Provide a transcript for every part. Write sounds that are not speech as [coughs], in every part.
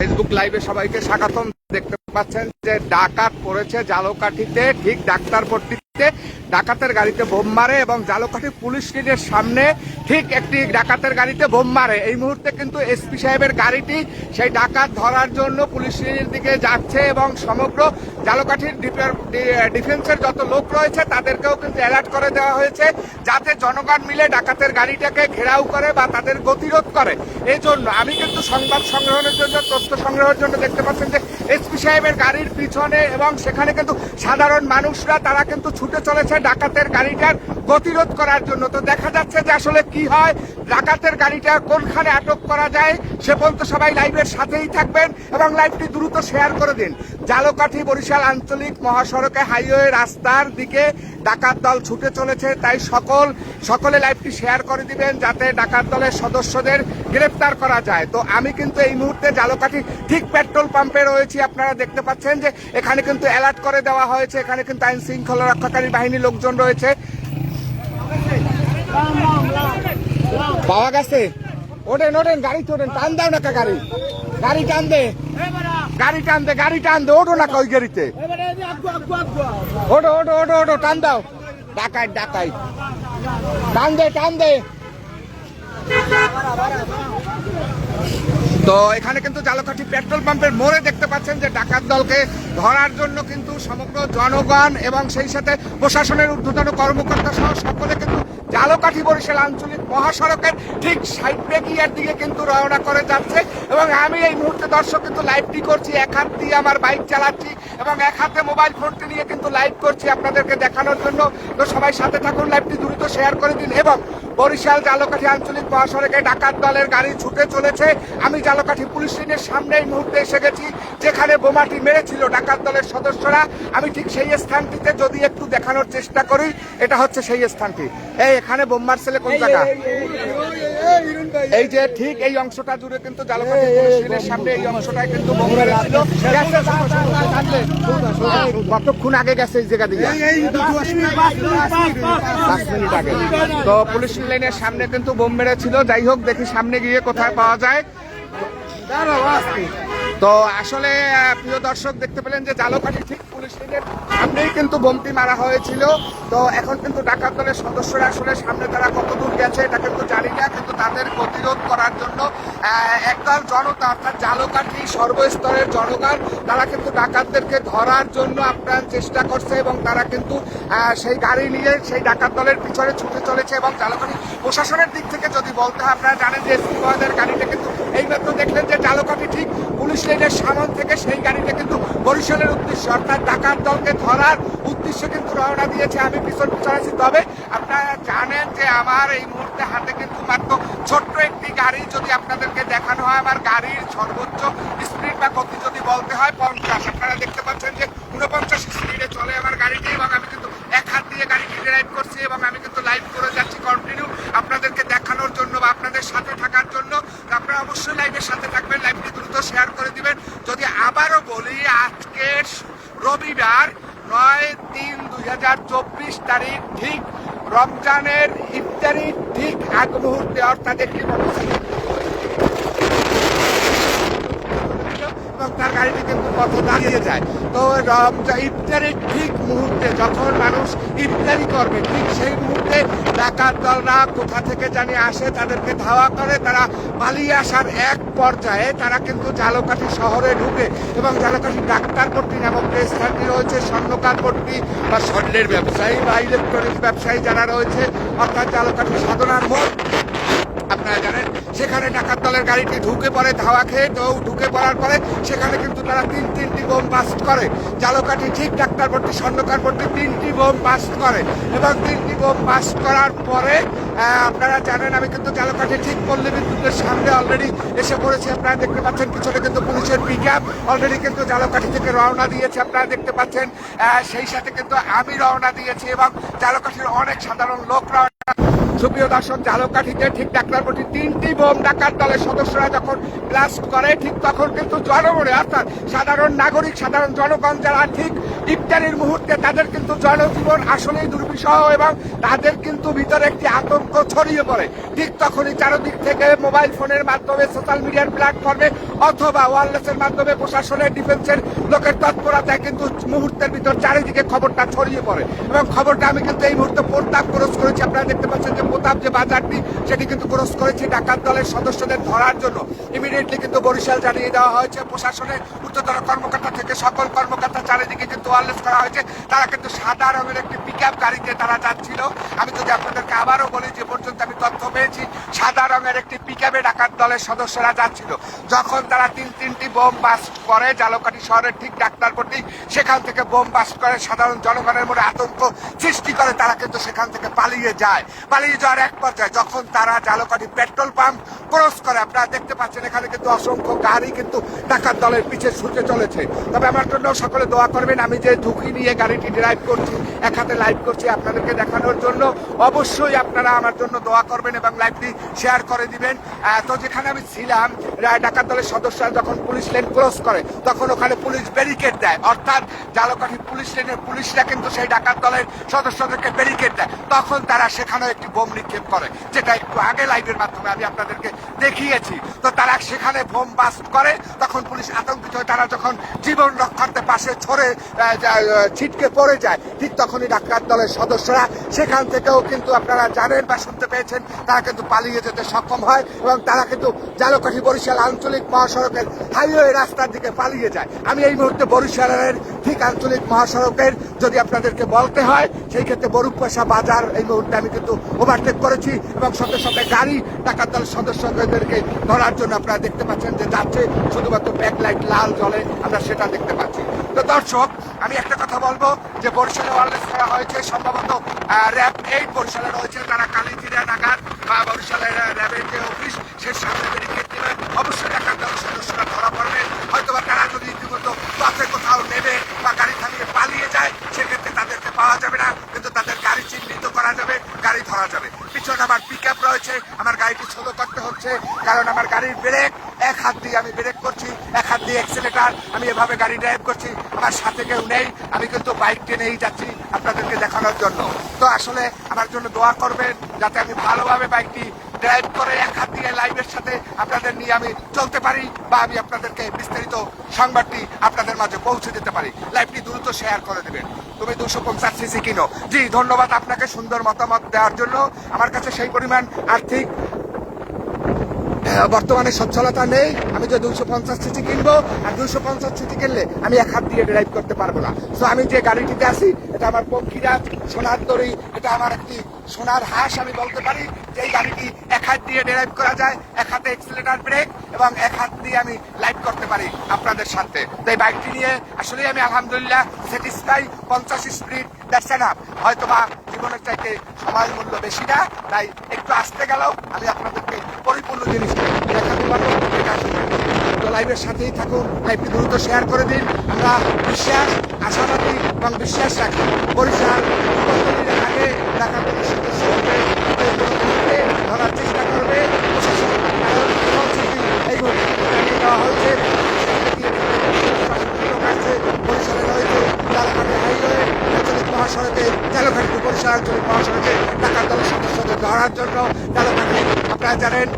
Facebook লাইভে সবাইকে স্বাগতম। দেখতে পাচ্ছেন যে ডাকাত পড়েছে জালকাঠিতে, ঠিক ডাক্তার পট্টিতে। ডাকাতের গাড়িতে বোম মারে এবং জালকাঠি পুলিশ স্টেশনের সামনে ঠিক একটি ডাকাতের গাড়িতে বোম মারে। এই মুহূর্তে কিন্তু এসপি সাহেবের গাড়িটি সেই ডাকাত ধরার জন্য পুলিশ স্টেশনের দিকে যাচ্ছে এবং সমগ্র জালকাঠির ডিফেন্সের যত লোক রয়েছে তাদেরকেও কিন্তু অ্যালার্ট করে দেওয়া হয়েছে যাতে জনগণ মিলে ডাকাতের গাড়িটাকে ঘেরাও করে বা তাদের গতিরোধ করে। এই জন্য আমি কিন্তু সংবাদ সংগ্রহের জন্য, তথ্য সংগ্রহের জন্য দেখতে পাচ্ছেন যে এসপি সাহেবের গাড়ির পিছনে এবং সেখানে কিন্তু সাধারণ মানুষরা, তারা কিন্তু ছুটে চলেছে ডাকাতের গাড়িটার গতিরোধ করার জন্য। তো দেখা যাচ্ছে যে আসলে কি হয়, ডাকাতের গাড়িটা কোনখানে আটক করা যায়, সে পর্যন্ত সবাই লাইভের সাথেই থাকবেন এবং লাইভটি দ্রুত শেয়ার করে দিন। জালকাঠি বরিশাল আঞ্চলিক মহাসড়কে হাইওয়ে রাস্তার দিকে ডাকাত দল ছুটে চলেছে, তাই সকল, সকলে লাইভটি শেয়ার করে দিবেন যাতে ডাকাত দলের সদস্যদের গ্রেফতার করা যায়। তো আমি কিন্তু এই মুহূর্তে জালকাঠি ঠিক পেট্রোল পাম্পে রয়েছি আপনারা দেখতে পাচ্ছেন যে এখানে কিন্তু অ্যালার্ট করে দেওয়া হয়েছে। এখানে কিন্তু আইন শৃঙ্খলা রক্ষাকারী বাহিনীর লোকজন রয়েছে। পাওয়া গেছে। ওঠেন ওঠেন, গাড়ি তোড়েন টান দাও না গাড়ি। গাড়ি টান দে। গাড়ি টান দে, গাড়ি টান দে। ওঠো না ওই গাড়িতে ওঠো ওঠো ওঠো ওঠো, টান দাও। ডাকাই ডাকাই। টান দে টান দে। তো এখানে কিন্তু জালকাঠি পেট্রোল পাম্পের মোড়ে দেখতে পাচ্ছেন যে ডাকাত দলকে ধরার জন্য কিন্তু সমগ্র জনগণ এবং সেই সাথে প্রশাসনের ঊর্ধ্বতন কর্মকর্তা সহ সকলে কিন্তু জালকাঠি বরিশাল আঞ্চলিক মহাসড়কের ঠিক সাইড বেকিয়ার দিকে কিন্তু রওনা করে যাচ্ছে এবং আমি এই মুহূর্তে দর্শক কিন্তু লাইভটি করছি। এক হাত দিয়ে আমার বাইক চালাচ্ছি এবং এক হাতে মোবাইল ফোনটি নিয়ে কিন্তু লাইভ করছি আপনাদেরকে দেখানোর জন্য। তো সবাই সাথে থাকুন, লাইভটি দ্রুত শেয়ার করে দিন এবং বরিশাল জালকাঠি আঞ্চলিক মহাসড়কে ডাকাত দলের গাড়ি ছুটে চলেছে। আমি জালকাঠি পুলিশ স্টেশনের সামনে এই মুহূর্তে এসে গেছি, যেখানে বোমাটি মেরেছিল ডাকাত দলের সদস্যরা। আমি ঠিক সেই স্থানটিতে যদি একটু দেখানোর চেষ্টা করি, এটা হচ্ছে সেই স্থানটি। এই এখানে বোম মারছিলে কোন জায়গা এই যে ঠিক এই অংশটা জুড়ে কিন্তু জালকাঠি সামনে এই অংশটায় কিন্তু বোম মেরেছিল। কতক্ষণ আগে গেছে এই জায়গা দিয়ে পাঁচ মিনিট আগে তো পুলিশ লাইনের সামনে কিন্তু বোম মেরেছিল যাই হোক দেখি সামনে গিয়ে কোথায় পাওয়া যায় তো আসলে প্রিয় দর্শক, দেখতে পেলেন যে জালকাঠি ঠিক পুলিশ লাইনের সামনেই কিন্তু বোমটি মারা হয়েছিল। তো এখন কিন্তু ডাকাত দলের সদস্যরা আসলে সামনে তারা কত দূর গেছে, এটা কিন্তু জানি না, কিন্তু তাদের প্রতিরোধ করার জন্য একদল জনতা, অর্থাৎ জালকাঠি সর্বস্তরের জনগণ, তারা কিন্তু ডাকাতদেরকে ধরার জন্য আপনার চেষ্টা করছে এবং তারা কিন্তু সেই গাড়ি নিয়ে সেই ডাকাত দলের পিছনে ছুটে চলেছে এবং জালকাঠি প্রশাসনের দিক থেকে যদি বলতে হয়, আপনারা জানেন যে এসপি মহোদয়ের গাড়িটা কিন্তু এইমাত্র দেখলেন যে জালকাঠি ঠিক পুলিশ লাইনের সামন থেকে সেই গাড়িটা কিন্তু বরিশালের উদ্দেশ্যে, অর্থাৎ ডাকাত দলকে ধরার উদ্দেশ্যে কিন্তু রওনা দিয়েছে। আমি পিছন পিছন আছি। তবে আপনারা জানেন যে আমার এই মুহূর্তে হাতে কিন্তু মাত্র ছোট্ট একটি গাড়ি যদি আপনাদেরকে দেখানো হয়, আমার গাড়ির সর্বোচ্চ বা গতি যদি বলতে হয়, পঞ্চাশ। আপনারা দেখতে পাচ্ছেন যে উনপঞ্চাশ স্পিডে চলে আমার গাড়িটি এবং আমি কিন্তু এক হাত দিয়ে গাড়িটি ড্রাইভ করছি এবং আমি কিন্তু লাইভ করে যাচ্ছি কন্টিনিউ আপনাদেরকে দেখানোর জন্য বা আপনাদের সাথে থাকার জন্য। আপনারা অবশ্যই লাইভের সাথে থাকবেন লাইভটি দ্রুত শেয়ার করে দিবেন। যদি আবারও বলি আজকে রবিবার নয় তিন দুই হাজার চব্বিশ তারিখ, ঠিক রমজানের ইফতারির ঠিক আগ মুহূর্তে অর্থাৎ একটি এবং তার গাড়িটি কিন্তু পথ দাঁড়িয়ে যায়। তো ইফতারের ঠিক মুহূর্তে যখন মানুষ ইফতারি করবে, ঠিক সেই মুহূর্তে ডাকাত দলরা কোথা থেকে জানি আসে, তাদেরকে ধাওয়া করে, তারা পালিয়ে আসার এক পর্যায়ে তারা কিন্তু জালকাঠি শহরে ঢুকে এবং জালকাঠি ডাক্তারপট্টি নামক যে স্থানটি রয়েছে স্বর্ণকারপট্টি বা স্বর্ণের ব্যবসায়ী বা ইলেকট্রনিক্স ব্যবসায়ী যারা রয়েছে, অর্থাৎ জালকাঠি সাধনার মোড় আপনারা জানেন সেখানে ডাকাত দলের গাড়িটি ঢুকে পড়ে, ধাওয়া খেয়ে তো ঢুকে পড়ার পরে সেখানে কিন্তু তারা তিন, তিনটি বোম বাস্ট করে। জালকাঠি ঠিক ডাক্তারপট্টি, স্বর্ণকারপট্টি তিনটি বোম বাস্ট করে এবং তিনটি বোম বাস্ট করার পরে আপনারা জানেন, আমি কিন্তু জালকাঠি ঠিক পল্লী বিদ্যুতের সামনে অলরেডি এসে পড়েছি। আপনারা দেখতে পাচ্ছেন, পিছনে কিন্তু পুলিশের পিক অলরেডি কিন্তু জালকাঠি থেকে রওনা দিয়েছে, আপনারা দেখতে পাচ্ছেন। সেই সাথে কিন্তু আমি রওনা দিয়েছি এবং জালকাঠির অনেক সাধারণ লোক রওনা সুপ্রিয় দর্শক ঝালকাঠিতে ঠিক ডাক্তারপটি তিনটি বোম ডাকাত দলের সদস্যরা যখন ব্লাস্ট করে, ঠিক তখন কিন্তু জনগণে, অর্থাৎ সাধারণ নাগরিক, সাধারণ জনগণ যারা ঠিক ইফতারির মুহূর্তে তাদের কিন্তু জনজীবন আসলেই দুর্বিষহ এবং তাদের কিন্তু ভিতরে একটি আতঙ্ক ছড়িয়ে পড়ে। ঠিক তখনই চারদিক থেকে মোবাইল ফোনের মাধ্যমে সোশ্যাল মিডিয়ার প্ল্যাটফর্মে অথবা ওয়ারলেসের মাধ্যমে প্রশাসনের ডিফেন্সের লোকের তৎপরতায় কিন্তু মুহূর্তের ভিতর চারিদিকে খবরটা ছড়িয়ে পড়ে। এবং খবরটা আমি কিন্তু এই মুহূর্তে ক্রস করেছি, আপনারা দেখতে পাচ্ছেন যে প্রতাপ যে বাজারটি সেটি কিন্তু ক্রস করেছি ডাকাত দলের সদস্যদের ধরার জন্য। ইমিডিয়েটলি কিন্তু বরিশাল জানিয়ে দেওয়া হয়েছে, প্রশাসনের উচ্চতর কর্মকর্তা থেকে সকল কর্মকর্তা চারিদিকে কিন্তু ওয়ারলেস করা হয়েছে, তারা কিন্তু সাদা রঙের একটি পিক গাড়িতে তারা যাচ্ছিল। আমি যদি আপনাদেরকে আবারও বলি, যে পর্যন্ত আমি তথ্য পেয়েছি, সাদা রঙের একটি পিক ডাকাত দলের সদস্যরা যাচ্ছিল। যখন তারা তিন, তিনটি বোম বাস করে জালকাঠি শহরের ঠিক ডাক্তারপট্টি সেখান থেকে বোম বাস করে সাধারণ জনগণের মনে আতঙ্ক সৃষ্টি করে, তারা কিন্তু সেখান থেকে পালিয়ে যায়। পালিয়ে যাওয়ার এক পর্যায়ে যখন তারা জালকাঠি পেট্রোল পাম্প ক্রস করে, আপনারা দেখতে পাচ্ছেন এখানে কিন্তু অসংখ্য গাড়ি কিন্তু ডাকাত দলের পিছে ছুটে চলেছে। তবে আমার জন্য সকলে দোয়া করবেন, আমি যে ঝুঁকি নিয়ে গাড়িটি ড্রাইভ করছি, এক হাতে লাইভ করছি আপনাদেরকে দেখানোর জন্য, অবশ্যই আপনারা আমার জন্য দোয়া করবেন এবং লাইভটি শেয়ার করে দিবেন। তো যেখানে আমি ছিলাম ডাকাত দলের সদস্যরা যখন পুলিশ লেন ক্রস করে, তখন ওখানে পুলিশ ব্যারিকেড দেয়। অর্থাৎ জালকাঠি পুলিশ লেনের পুলিশরা কিন্তু সেই ডাকাত দলের সদস্যদেরকে ব্যারিকেড দেয়। তখন তারা সেখানে একটি বোম নিক্ষেপ করে, যেটা একটু আগে লাইভের মাধ্যমে আমি আপনাদেরকে দেখিয়েছি। তো তারা সেখানে বোম বাস্ট করে, তখন পুলিশ আতঙ্কিত হয়ে তারা যখন জীবন রক্ষার্থে পাশে ছড়ে ছিটকে পড়ে যায়, ঠিক তখনই ডাকাত দলের সদস্যরা সেখান থেকেও কিন্তু আপনারা জানেন বা শুনতে পেয়েছেন, তারা কিন্তু পালিয়ে যেতে সক্ষম হয় এবং তারা কিন্তু জালকাঠি বরিশাল আঞ্চলিক মহাসড়কের হাইওয়ে রাস্তার দিকে পালিয়ে যায়। আমি এই মুহূর্তে বরিশালের ঠিক আঞ্চলিক মহাসড়কের যদি আপনাদেরকে বলতে হয়, সেই ক্ষেত্রে বরুপেশা বাজার এই মুহূর্তে আমি কিন্তু ওভারটেক করেছি এবং সাথে সাথে গাড়ি, ডাকাত দল সদস্যদেরকে ধরার জন্য আপনারা দেখতে পাচ্ছেন যে যাচ্ছে। শুধুমাত্র ব্যাকলাইট লাল জলে আমরা সেটা দেখতে পাচ্ছি। তো দর্শক, আমি একটা কথা বলব যে বরিশালে ওয়ারলেস করা হয়েছে, সম্ভবত র্যাব এইট বরিশালে রয়েছে। তারা কালীজিরা নাগাদ বা বরিশালের র্যাবের যে অফিস, সে সামনে ব্যারিকেড দেবে অবশ্যই ডাকাত দল সদস্যরা ধরা পড়বে। হয়তোবা তারা যদি রীতিমতো পথে কোথাও নেবে বা গাড়ি থামিয়ে পালিয়ে যায় সেক্ষেত্রে তাদেরকে পাওয়া যাবে না, কিন্তু তাদের গাড়ি চিহ্নিত করা যাবে, গাড়ি ধরা যাবে। পিছনে আমার পিক রয়েছে, আমার গাড়িটি ছোট করতে হচ্ছে, কারণ আমার গাড়ির ব্রেক এক হাত দিয়ে আমি ব্রেক করছি, এক হাত দিয়ে অ্যাক্সিলেটার আমি এভাবে গাড়ি ড্রাইভ করছি, আমার সাথে কেউ নেই, আমি কিন্তু বাইক টেনেই যাচ্ছি আপনাদেরকে দেখানোর জন্য। তো আসলে আমার জন্য দোয়া করবেন, যাতে আমি ভালোভাবে বাইকটি ড্রাইভ করে এক হাত দিয়ে লাইভের সাথে আপনাদের নিয়ে আমি চলতে পারি বা আমি আপনাদেরকে বিস্তারিত সংবাদটি আপনাদের মাঝে পৌঁছে দিতে পারি। লাইভটি দ্রুত শেয়ার করে দেবেন। তুমি দুশো পঞ্চাশ সিসি কিনো। জি, ধন্যবাদ আপনাকে সুন্দর মতামত দেওয়ার জন্য। আমার কাছে সেই পরিমাণ আর্থিক বর্তমানে সচ্ছলতা নেই। আমি যে দুশো পঞ্চাশ সিসি কিনবো আর দুশো পঞ্চাশ সিসি কিনলে আমি এক হাত দিয়ে ড্রাইভ করতে পারব না। তো আমি যে গাড়িটিতে আছি, এটা আমার পক্ষীরাজ সোনার দড়ি এটা আমার একটি সোনার হাঁস আমি বলতে পারি যে এই গাড়িটি এক হাত দিয়ে ডেরাইভ করা যায়, এক হাতে এক্সিলেটার ব্রেক এবং এক হাত দিয়ে আমি লাইভ করতে পারি আপনাদের সাথে। তো এই বাইকটি নিয়ে আসলে আমি আলহামদুলিল্লাহ স্যাটিসফাই পঞ্চাশ স্পিড দ্যাটস এনাফ হয়তো বা জীবনের চাইতে সময় মূল্য বেশি না, তাই একটু আসতে গেলেও আমি আপনাদেরকে পরিপূর্ণ জিনিস দেখাতে পারব। তো লাইভের সাথেই থাকুন লাইভটি দ্রুত শেয়ার করে দিন। আমরা বিশ্বাস, আশাবাদী এবং বিশ্বাস রাখি। বরিশাল পুলিশ সদস্য ধরার চেষ্টা করবে। প্রশাসন এই জানিয়ে দেওয়া হয়েছে। লোক আসছে, বরিশালে হাইওয়ে আঞ্চলিক মহাসড়কে জালকাঠি টু বরিশাল আঞ্চলিক মহাসড়কে ঢাকার দলের সদস্যদের ধরার জন্য জালকাঠি আপনারা জানেন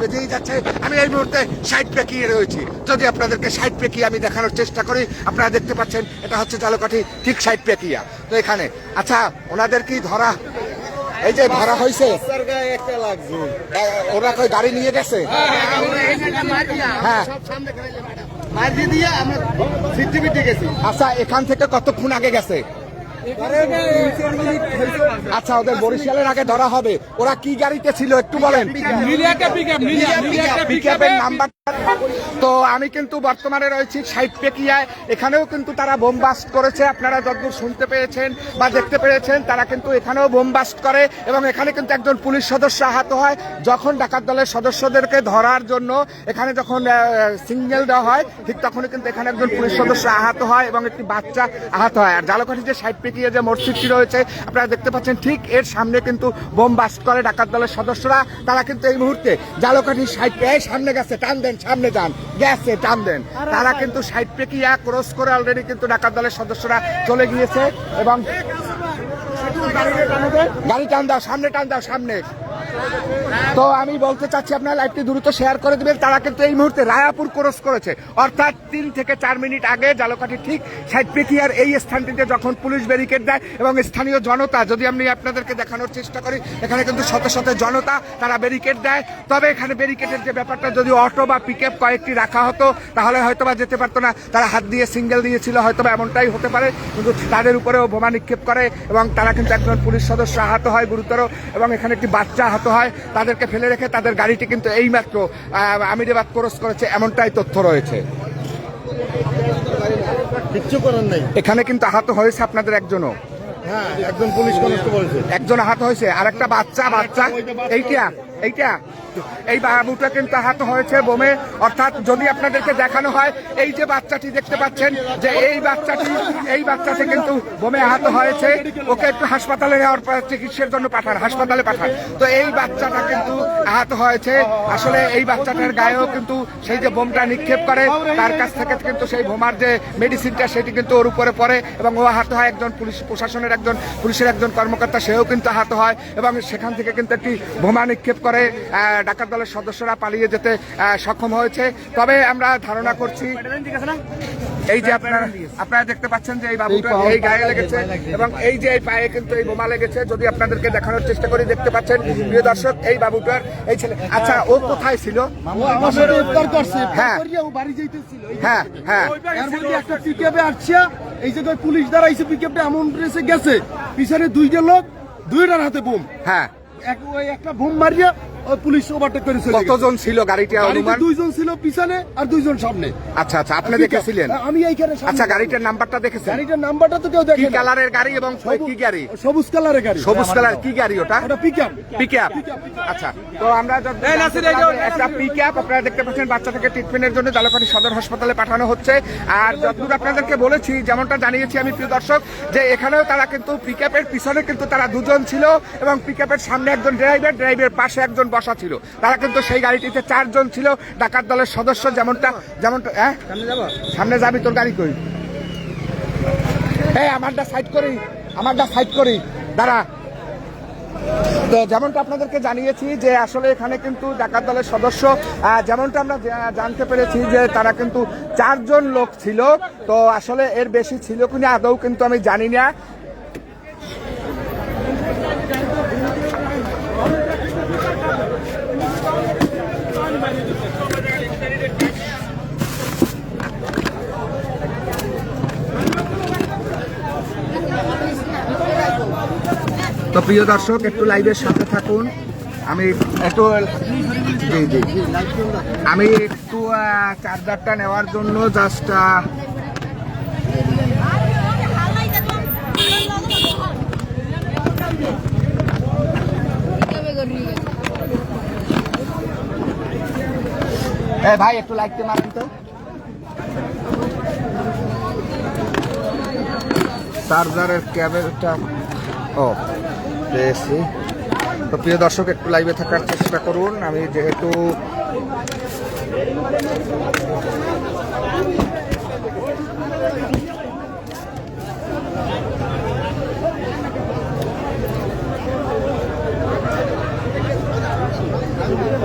বেজেই যাচ্ছে আমি এই মুহূর্তে সাইড পেকিয়ে রয়েছি। যদি আপনাদেরকে সাইড পেকিয়ে আমি দেখানোর চেষ্টা করি আপনারা দেখতে পাচ্ছেন এটা হচ্ছে জালকাঠি ঠিক সাইড পেকিয়া। তো এখানে আচ্ছা ওনাদের কি ধরা এই যে ধরা হয়েছে ওরা কই গাড়ি নিয়ে গেছে? হ্যাঁ। আচ্ছা এখান থেকে কতক্ষণ আগে গেছে? আচ্ছা ওদের বরিশালের আগে ধরা হবে। ওরা কি গাড়িতে ছিল একটু বলেন? পিকআপের নাম্বার তো আমি কিন্তু বর্তমানে রয়েছি সাইড পেকিয়ায়। এখানেও কিন্তু তারা বোমবাস্ট করেছে আপনারা যতদূর শুনতে পেয়েছেন বা দেখতে পেরেছেন তারা কিন্তু এখানেও বোমবাস্ট করে এবং এখানে কিন্তু একজন পুলিশ সদস্য আহত হয়। যখন ডাকাত দলের সদস্যদেরকে ধরার জন্য এখানে যখন সিগন্যাল দেওয়া হয় ঠিক তখনই কিন্তু এখানে একজন পুলিশ সদস্য আহত হয় এবং একটি বাচ্চা আহত হয়। আর জালকাঠি যে সাইড পেকিয়ে যে মসজিদটি রয়েছে আপনারা দেখতে পাচ্ছেন ঠিক এর সামনে কিন্তু বোম বাস করে ডাকাত দলের সদস্যরা। তারা কিন্তু এই মুহূর্তে জালকাঠির সাইড পেয়ে সামনে গেছে টান দেন সামনে যান গেছে টান দেন। তারা কিন্তু সাইড পেকিয়া ক্রস করে অলরেডি কিন্তু ডাকাত দলের সদস্যরা চলে গিয়েছে এবং গাড়ি টান দাও, সামনে টান দাও, সামনে। তো আমি বলতে চাচ্ছি, আপনার লাইভটি দ্রুত শেয়ার করে দিবেন। তারা কিন্তু এই মুহূর্তে রায়াপুর ক্রস করেছে। অর্থাৎ তিন থেকে চার মিনিট আগে জালকাঠি ঠিক সাইড পেকিয়ার এই স্থানটিতে যখন পুলিশ ব্যারিকেড দেয় এবং স্থানীয় জনতা, যদি আমি আপনাদেরকে দেখানোর চেষ্টা করি, এখানে কিন্তু শত শত জনতা তারা ব্যারিকেড দেয়। তবে এখানে ব্যারিকেডের যে ব্যাপারটা, যদি অটো বা পিক কয়েকটি রাখা হতো, তাহলে হয়তো বা যেতে পারতো না। তারা হাত দিয়ে সিঙ্গেল দিয়েছিল হয়তো বা এমনটাই হতে পারে। কিন্তু তাদের উপরেও বোমা নিক্ষেপ করে এবং তারা কিন্তু একজন পুলিশ সদস্য আহত হয় গুরুতর এবং এখানে একটি বাচ্চা আহত হয় তাদেরকে ফেলে রেখে তাদের গাড়িটি কিন্তু এইমাত্র আমিরাবাদ ক্রস করেছে এমনটাই তথ্য রয়েছে। এখানে কিন্তু আহত হয়েছে আপনাদের একজনও। হ্যাঁ একজন পুলিশ কনস্টেবল একজন আহত হয়েছে আর একটা বাচ্চা বাচ্চা এইটা এইটা। এই বাবুটা কিন্তু আহত হয়েছে বোমে। অর্থাৎ যদি আপনাদেরকে দেখানো হয়, এই যে বাচ্চাটি দেখতে পাচ্ছেন, যে এই বাচ্চাটি এই বাচ্চাটি কিন্তু বোমে আহত হয়েছে। ওকে একটু হাসপাতালে নেওয়ার চিকিৎসার জন্য পাঠান, হাসপাতালে পাঠান। তো এই বাচ্চাটা কিন্তু আহত হয়েছে। আসলে এই বাচ্চাটার গায়েও কিন্তু সেই যে বোমটা নিক্ষেপ করে, তার কাছ থেকে কিন্তু সেই বোমার যে মেডিসিনটা সেটি কিন্তু ওর উপরে পড়ে এবং ও আহত হয় একজন পুলিশ, প্রশাসনের একজন, পুলিশের একজন কর্মকর্তা, সেও কিন্তু আহত হয় এবং সেখান থেকে কিন্তু একটি বোমা নিক্ষেপ করে। ডাকাত দলের সদস্যরা পালিয়ে যেতে সক্ষম হয়েছে। তবে আমরা ধারণা করছি এই যে আপনারা আপনারা দেখতে পাচ্ছেন যে এই বাবুটা এই গায়ে লেগেছে এবং এই যে এই পায়ে কিন্তু এই বোমা লেগেছে যদি আপনাদেরকে দেখানোর চেষ্টা করি দেখতে পাচ্ছেন প্রিয় দর্শক এই বাবুটার এই ছেলে। আচ্ছা ও কোথায় ছিল? আমার করছে হ্যাঁ। হ্যাঁ হ্যাঁ। এর মধ্যে একটা পিকআপে আসছে। এই জায়গায় পুলিশ পিকআপটা এমন ড্রেসে গেছে। পিছনে দুইটা লোক দুইটার হাতে বোম। হ্যাঁ। ওই একটা বোম মারিয়া পুলিশ ওভারটেক করে চলে কতজন ছিল গাড়িটা অনুমান? দুইজন ছিল পিছনে আর দুইজন সামনে। আচ্ছা আচ্ছা আপনি দেখেছিলেন? আমি এইখানে আচ্ছা গাড়িটার নাম্বারটা দেখেছেন? গাড়িটার নাম্বারটা তো কেউ কি দেখে। কালারের গাড়ি এবং কি গাড়ি? সবুজ কালারের গাড়ি। সবুজ কালার কি গাড়ি ওটা? ওটা পিকআপ পিকআপ আচ্ছা তো আমরা একটা পিকআপ আপনারা দেখতে পাচ্ছেন বাচ্চাটাকে ট্রিটমেন্টের জন্য সদর হাসপাতালে পাঠানো হচ্ছে। আর যতদূর আপনাদেরকে বলেছি যেমনটা জানিয়েছি আমি প্রিয় দর্শক যে এখানেও তারা কিন্তু পিকআপের পিছনে কিন্তু তারা দুজন ছিল এবং পিকআপের সামনে একজন ড্রাইভার ড্রাইভারের পাশে একজন বসা ছিল। তারা কিন্তু সেই গাড়িটিতে চারজন ছিল ডাকাত দলের সদস্য যেমনটা যেমনটা হ্যাঁ? সামনে যাব? সামনে যাবি তোর গাড়ি কই? এই আমারটা সাইড করি আমারটা সাইড করি। দাঁড়া। তো যেমনটা আপনাদেরকে জানিয়েছি যে আসলে এখানে কিন্তু ডাকাত দলের সদস্য যেমনটা আমরা জানতে পেরেছি যে তারা কিন্তু চারজন লোক ছিল। তো আসলে এর বেশি ছিল কিনা আদৌ কিন্তু আমি জানি না। তো প্রিয় দর্শক, একটু লাইভের সাথে থাকুন। আমি একটু জি জি। আমি একটু চার্জারটা নেওয়ার জন্য জাস্ট ভাই, একটু লাইটতে মারেন তো। চার্জারের ক্যাবেলটা ও পেয়েছি। তো প্রিয় দর্শক, একটু লাইভে থাকার চেষ্টা করুন। আমি যেহেতু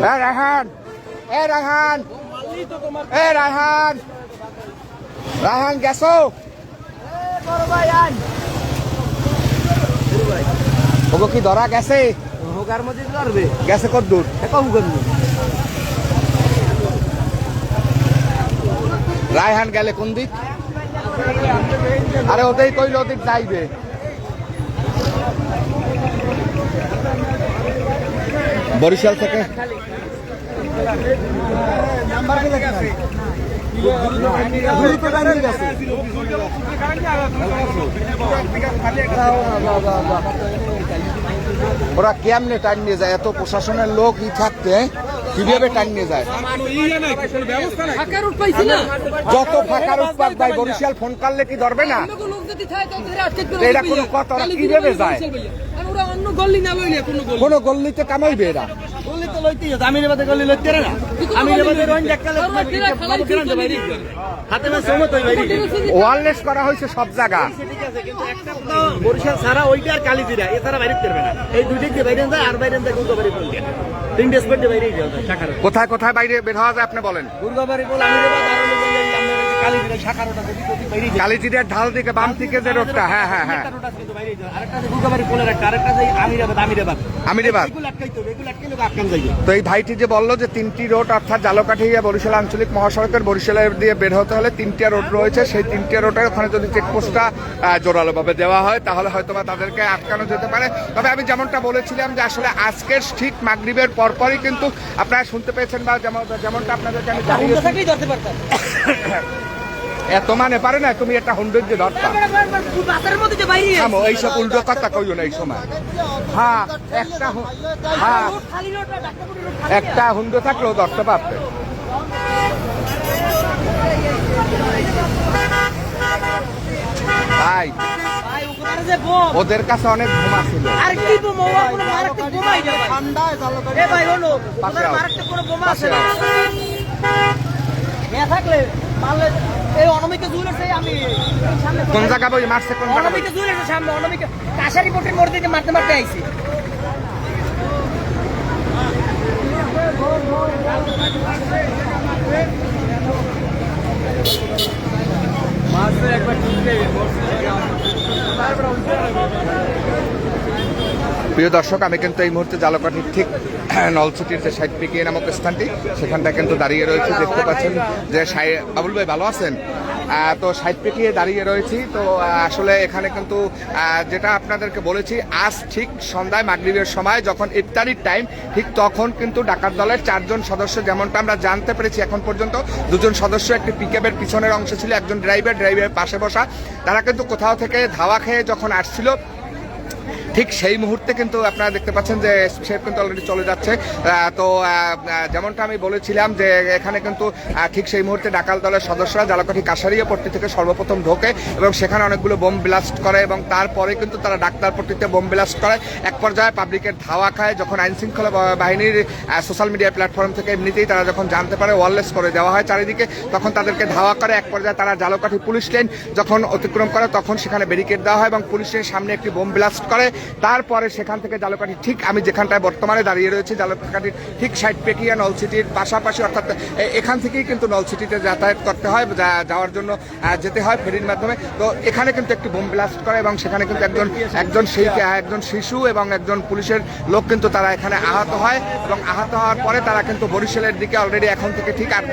এ, রায়হান! এ রায়হান! এ, রায়হান! রায়হান, গেছো? ওগো কি ধরা গেছে? হোকার মধ্যে করবে গেছে কত দূর? কম করবে রায়হান গেলে কোন দিক? আরে ওদের কইল ওদিক যাইবে। বরিশাল থেকে। ওরা কেমনে টাইম নিয়ে যায়? এত প্রশাসনের লোক ই থাকতে কীভাবে টাইম নিয়ে যায়? যত ফাঁকার উৎপাদ ভাই বরিশাল ফোন করলে কি ধরবে না? এটা কোনো কথা কীভাবে যায়? কোনো গল্লি গল্লিতে কামাইবে এরা? তো লইতেই আছে আমি রেবাতে গলি লইতে না। আমি রেবাতে রোন জাকালে আমরা টিরা খালাই গ্রাম বাইরে। হাতে না সময় তো বাইরে। ওয়ারলেস করা হয়েছে সব জায়গা। ঠিক আছে কিন্তু একটা বরিশাল ছাড়া ওইটা আর কালিজিরা এছাড়া বাইরে করবে না। এই দুইটা দিয়ে বাইরে যায় আর বাইরে যায় তিনটে স্পট বাইরে কোথায় কোথায় বাইরে বের হওয়া যায় আপনি বলেন? দুর্গাবাড়ি বল কালীজিদের ঢাল দিকে বাম দিকে যে রোডটা হ্যাঁ হ্যাঁ হ্যাঁ। তো এই ভাইটি যে বলল যে তিনটি রোড অর্থাৎ জালকাঠি বরিশাল আঞ্চলিক মহাসড়কের বরিশালের দিয়ে বের হতে হলে তিনটা রোড রয়েছে সেই তিনটা ওখানে যদি চেকপোস্টটা জোরালোভাবে দেওয়া হয় তাহলে হয়তো বা তাদেরকে আটকানো যেতে পারে। তবে আমি যেমনটা বলেছিলাম যে আসলে আজকের ঠিক মাগরিবের পরপরই কিন্তু আপনারা শুনতে পেয়েছেন বা যেমনটা আপনাদেরকে আমি জানিয়েছি [coughs] এত মানে পারে না, তুমি একটা হুন্ডের যে ধরতা। বাজারের মধ্যে যে বাইরে থামো, এইসব উল্টো কথা কইও না এই সময়। হ্যাঁ একটা হ্যাঁ একটা হুন্ডো থাকলেও ধরতে পারতে। ওদের কাছে অনেক ঘুমা আর কি যায় ভাই হলো মারাত্মক কোনো বোমা আছে না থাকলে মারলে এই অনমিকে জুয়েলার্স এই আমি কোন জায়গা বই মারছে কোন জায়গা অনমিকে সামনে অনমিকে কাশারি বোটের মোড় দিকে মারতে মারতে আইছে। প্রিয় দর্শক, আমি কিন্তু এই মুহূর্তে জালকাঠির ঠিক নলছিটির যে সাইড পিকিয়ে নামক স্থানটি সেখানটা কিন্তু দাঁড়িয়ে রয়েছে। দেখতে পাচ্ছেন যে সাই- আবুল ভাই, ভালো আছেন? তো সাইড পেটিয়ে দাঁড়িয়ে রয়েছি। তো আসলে এখানে কিন্তু যেটা আপনাদেরকে বলেছি, আজ ঠিক সন্ধ্যায় মাগরিবের সময় যখন ইফতারির টাইম ঠিক তখন কিন্তু ডাকাত দলের চারজন সদস্য, যেমনটা আমরা জানতে পেরেছি এখন পর্যন্ত, দুজন সদস্য একটি পিকআপের পিছনের অংশে ছিল, একজন ড্রাইভার ড্রাইভারের পাশে বসা। তারা কিন্তু কোথাও থেকে ধাওয়া খেয়ে যখন আসছিল ঠিক সেই মুহূর্তে কিন্তু আপনারা দেখতে পাচ্ছেন যে সে কিন্তু অলরেডি চলে যাচ্ছে। তো যেমনটা আমি বলেছিলাম যে এখানে কিন্তু ঠিক সেই মুহূর্তে ডাকাল দলের সদস্যরা জালাকাঠি কাছারিয়া পট্টি থেকে সর্বপ্রথম ঢোকে এবং সেখানে অনেকগুলো বোম ব্লাস্ট করে এবং তারপরে কিন্তু তারা ডাক্তার পট্টিতে বোম ব্লাস্ট করে। এক পর্যায়ে পাবলিকের ধাওয়া খায় যখন আইন শৃঙ্খলা বাহিনীর সোশ্যাল মিডিয়া প্ল্যাটফর্ম থেকে এমনিতেই তারা যখন জানতে পারে ওয়ারলেস করে দেওয়া হয় চারিদিকে, তখন তাদেরকে ধাওয়া করে। এক পর্যায়ে তারা জালকাঠি পুলিশ লাইন যখন অতিক্রম করে তখন সেখানে ব্যারিকেড দেওয়া হয় এবং পুলিশের সামনে একটি বোম ব্লাস্ট করে। তারপরে সেখান থেকে জালকাঠি ঠিক আমি যেখানটায় বর্তমানে দাঁড়িয়ে রয়েছি জালকাঠির ঠিক সাইড পেকিয়া নলসিটির পাশাপাশি অর্থাৎ এখান থেকেই কিন্তু নলসিটিতে যাতায়াত করতে হয় যাওয়ার জন্য যেতে হয় ফেরির মাধ্যমে। তো এখানে কিন্তু একটি বোম ব্লাস্ট করে এবং সেখানে কিন্তু একজন একজন একজন শিশু এবং একজন পুলিশের লোক কিন্তু তারা এখানে আহত হয় এবং আহত হওয়ার পরে তারা কিন্তু বরিশালের দিকে অলরেডি এখন থেকে ঠিক আর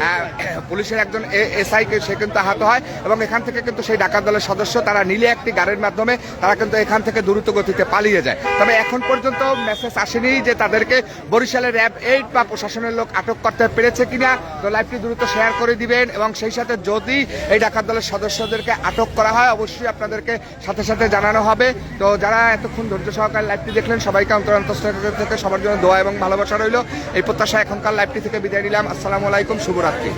আহ, পুলিশের একজন এসআই কে সে কিন্তু আহত হয় এবং এখান থেকে কিন্তু সেই ডাকাত দলের সদস্য তারা নিলে একটি গাড়ির মাধ্যমে তারা কিন্তু এখান থেকে দ্রুত গতিতে পালিয়ে যায়। তবে এখন পর্যন্ত মেসেজ আসেনি যে তাদেরকে বরিশালের র্যাব এইট বা প্রশাসনের লোক আটক করতে পেরেছে কিনা। তো লাইভটি দ্রুত শেয়ার করে দিবেন এবং সেই সাথে যদি এই ডাকাত দলের সদস্যদেরকে আটক করা হয়, অবশ্যই আপনাদেরকে সাথে সাথে জানানো হবে। তো যারা এতক্ষণ ধৈর্য সহকারে লাইভটি দেখলেন, সবাইকে অন্তর অন্তঃস্থল থেকে সবার জন্য দোয়া এবং ভালোবাসা রইল। এই প্রত্যাশা এখনকার লাইভটি থেকে বিদায় নিলাম। আসসালামু আলাইকুম, শুভরাত্রি।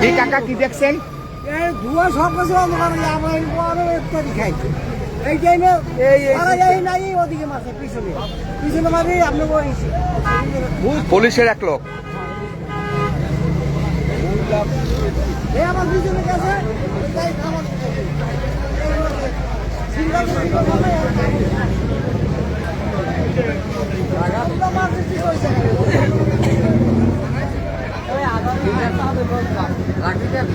কি কাকা কি দেখছেন? এই ধোয়া সব কিছু অন্ধকার আমরা পরে ইত্যাদি এই নাই ওদিকে মাসে পিছনে। পিছনে মাঝে আপনি বলছি পুলিশের এক লোক। আমার রাখি দেখ